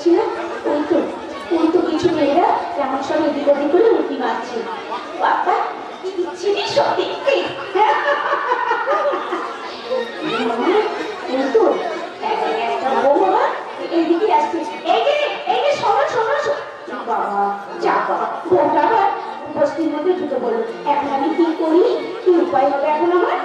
দেখছি না ওই তো ওই তো কিছু মেয়েরা কেমন সব এদিক ওদিক করে উঁকি মারছে। বাবা, কি ছিলি সব দেখতে তো একটা বউ এখন আমি কি করি? কি উপায় হবে এখন আমার?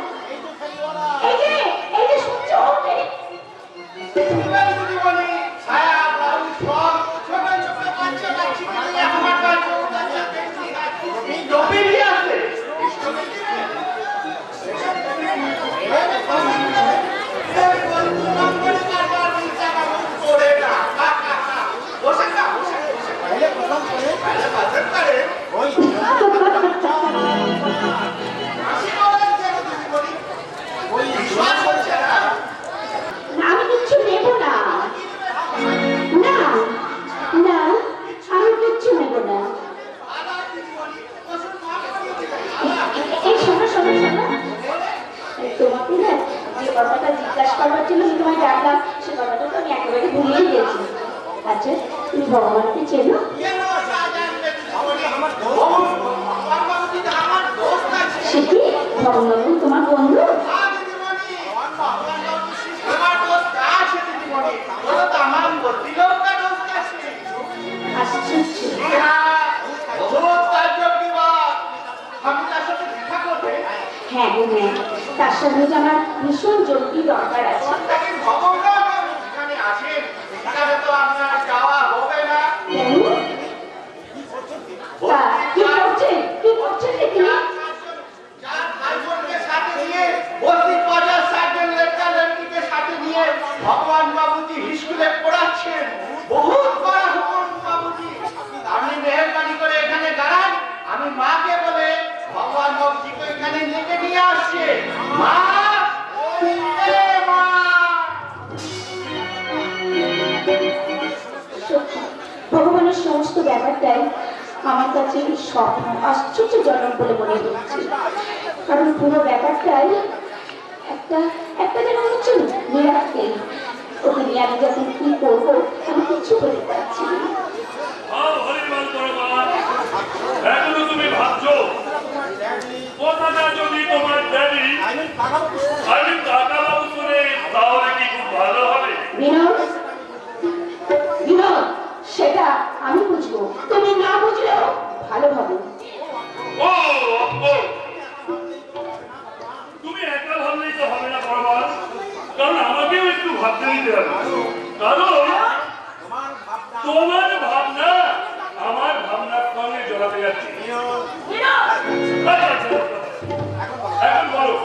হ্যাঁ হ্যাঁ তার সঙ্গে আমার ভীষণ জরুরি দরকার আছে। আমার কাছে স্বপ্ন আশ্চর্যজনক বলে মনে হচ্ছে। কারণ পুরো ব্যাপারটাই একটা একটা যেন মনে হচ্ছে মিরাক্কেল ওকে নিয়ে আমি যখন কি করব আমি কিছু বলতে পারছি না। এখনও তুমি ভাবছ? কথাটা যদি তোমার ড্যাডি আমি তোমার ভাবনা আমার ভাবনার সঙ্গে জড়াতে যাচ্ছে আচ্ছা, আচ্ছা, আচ্ছা। এখন বলো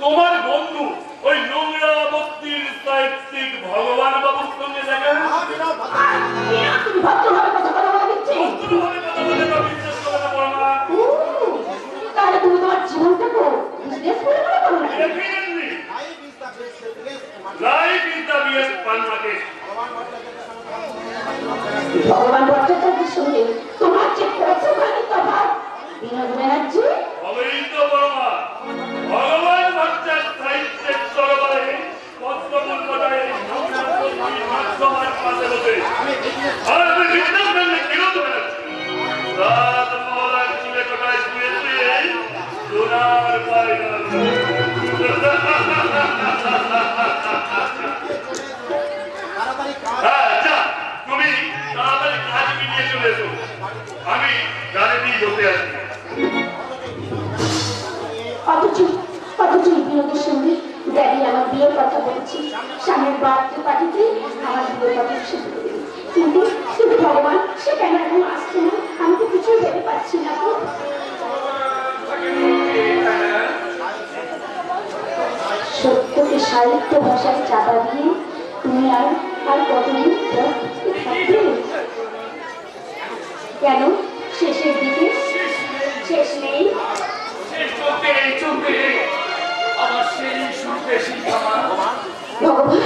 তোমার বন্ধু ওই নোংরা বস্তির সাহিত্যিক ভগবান বাবুর সঙ্গে দেখা তুমি ভদ্রভাবে কথা কথা বলে দিচ্ছি ভদ্রভাবে কথা বলে তা বিশ্বাস করে তোমার যে কতখানি তফাৎ বিনোদ ব্যানার্জি হবেই তো ভগবান ভক্তের সাহিত্যের সরোবরে পদ্মফুল ফোটায় নোংরা পল্লীর মাধ্যমার পাশে বসে। আর আমি দিয়ে বসে অথচ সঙ্গে ড্যাডি আমার বিয়ের কথা বলেছে স্বামীর বাড়িতে পাঠিয়ে আমার বিয়ের কথা। কিন্তু কিন্তু ভগবান, সে কেন আসছে না আমি তো কিছুই ভেবে পাচ্ছি না গো। সত্যকে সাহিত্য ভাষায় চাপা দিয়ে তুমি আর কতদিন থাকবে কেন শেষের দিকে শেষ নেই। ভগবান।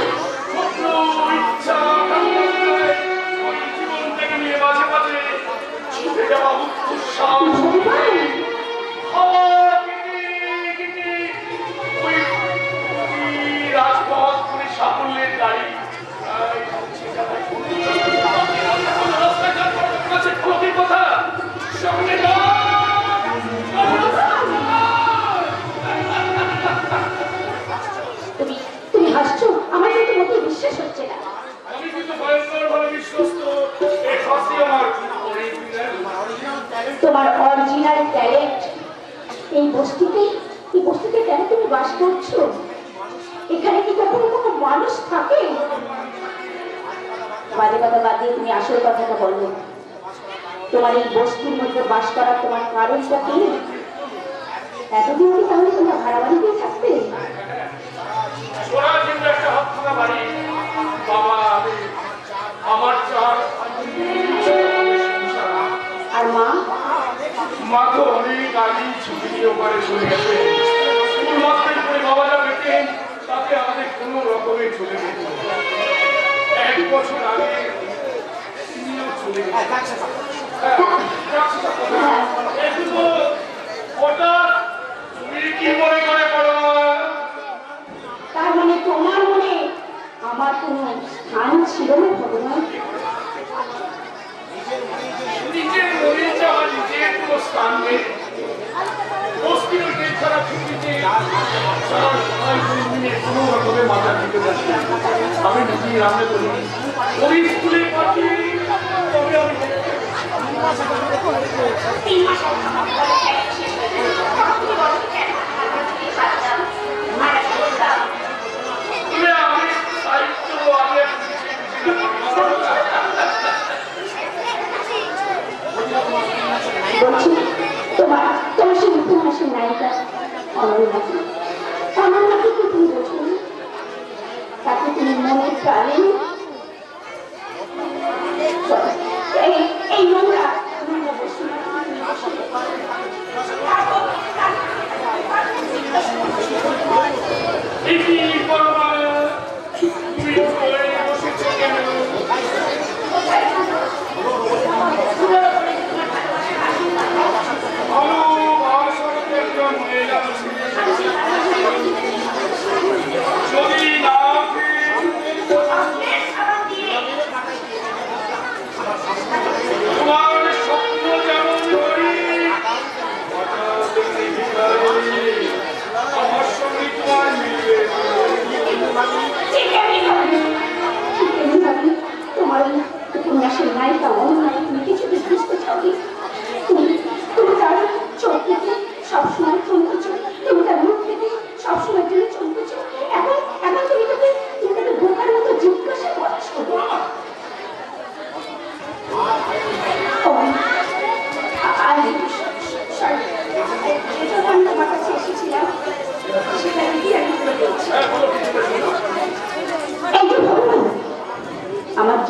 এই বস্তিতে এই বস্তিতে কেন তুমি বাস করছ? এখানে কি কখনো কোনো মানুষ থাকে? বাজে কথা বাদ দিয়ে তুমি আসল কথাটা বলো। তোমার এই বস্তুর মধ্যে বাস করার তোমার কারণটা কি? এতদিন কি তাহলে তোমরা ভাড়া বাড়িতে থাকবে আর মা? মা তো গাড়ি ছুটি নিয়ে চলে গেছে শুধুমাত্র করে বাবা যা তাতে আমাদের কোনো রকমের চলে যেত এক বছর আগে তিনিও চলে গেছে আমরা তোমার তোমার সেই ইতিহাসের নায়িকা অনন্যাকে অনন্যাকে কি তুমি বোঝো তিনি মনে প্রাণে এই নোংরা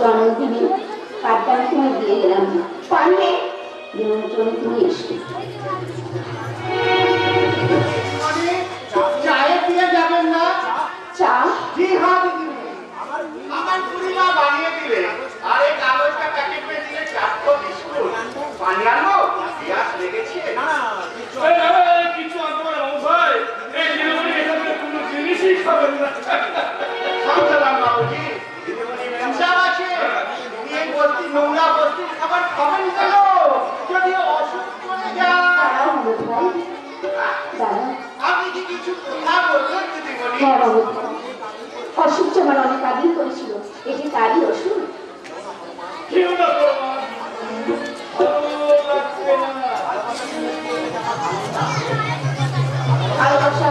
জনম দিবি পাঠদান তুমি দিয়ে গেলাম। পারলে নিমন্ত্রণে তুমি এসো আপনি হ্যাঁ বাবু। অসুখ যেমন অনেক আগেই করেছিল এটি তারই অসুখ। কেউ না ভালোবাসা।